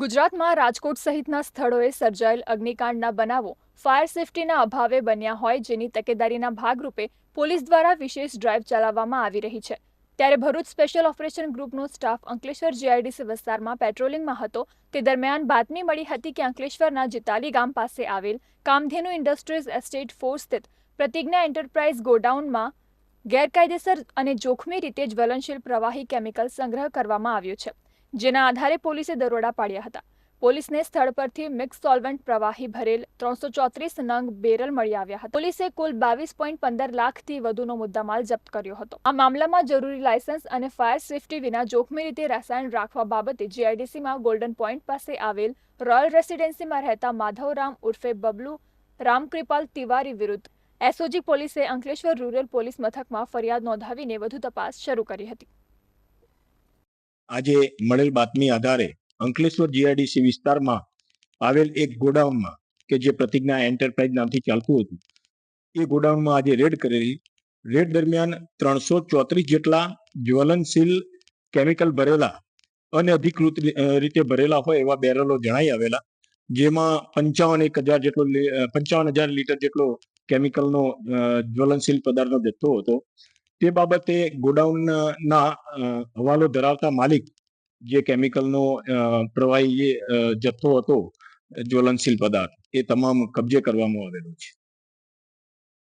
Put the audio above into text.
ગુજરાતમાં રાજકોટ સહિતના સ્થળોએ સર્જાયેલ અગ્નિકાંડના બનાવો ફાયર સેફટીના અભાવે બન્યા હોય જેની તકેદારીના ભાગરૂપે પોલીસ દ્વારા વિશેષ ડ્રાઇવ ચલાવવામાં આવી રહી છે. ત્યારે ભરૂચ સ્પેશિયલ ઓપરેશન ગ્રુપનો સ્ટાફ અંકલેશ્વર જીઆઈડીસી વિસ્તારમાં પેટ્રોલિંગમાં હતો. તે દરમિયાન બાતમી મળી હતી કે અંકલેશ્વરના જીતાલી ગામ પાસે આવેલ કામધેનુ ઇન્ડસ્ટ્રીઝ એસ્ટેટ ફોર સ્થિત પ્રતિજ્ઞા એન્ટરપ્રાઇઝ ગોડાઉનમાં ગેરકાયદેસર અને જોખમી રીતે જ્વલનશીલ પ્રવાહી કેમિકલ સંગ્રહ કરવામાં આવ્યો છે. જેના આધારે પોલીસે દરોડા પાડ્યા હતા. પોલીસને સ્થળ પરથી મિક્સ સોલ્વન્ટ પ્રવાહી ભરેલ ત્રણસો ચોત્રીસ નંગ બેરલ મળી આવ્યા હતા. પોલીસે કુલ બાવીસ પોઈન્ટ પંદર લાખથી વધુનો મુદ્દામાલ જપ્ત કર્યો હતો. આ મામલામાં જરૂરી લાયસન્સ અને ફાયર સેફટી વિના જોખમી રીતે રસાયણ રાખવા બાબતે જીઆઈડીસીમાં ગોલ્ડન પોઈન્ટ પાસે આવેલ રોયલ રેસિડેન્સીમાં રહેતા માધવરામ ઉર્ફે બબલુ રામકૃપાલ તિવારી વિરુદ્ધ એસઓજી પોલીસે અંકલેશ્વર રૂરલ પોલીસ મથકમાં ફરિયાદ નોંધાવીને વધુ તપાસ શરૂ કરી હતી. આજે મળેલ બાતમી આધારે અંકલેશ્વર જીઆઈડીસી વિસ્તારમાં આવેલ એક ગોડાઉનમાં કે જે પ્રતિજ્ઞા એન્ટરપ્રાઇઝ નામથી ચાલતું હતું. એ ગોડાઉનમાં આજે રેડ કરેલી. રેડ દરમિયાન ત્રણસો ચોત્રીસ જેટલા જ્વલનશીલ કેમિકલ ભરેલા અને અધિકૃત રીતે ભરેલા હોય એવા બેરલો જણાઈ આવેલા, જેમાં પંચાવન એક હજાર જેટલો પંચાવન હજાર લીટર જેટલો કેમિકલનો જ્વલનશીલ પદાર્થનો જથ્થો હતો. તે બાબતે ગોડાઉનના હવાલો ધરાવતા માલિક જે કેમિકલનો પ્રવાહી જથ્થો હતો, જ્વલનશીલ પદાર્થ, એ તમામ કબજે કરવામાં આવેલો છે.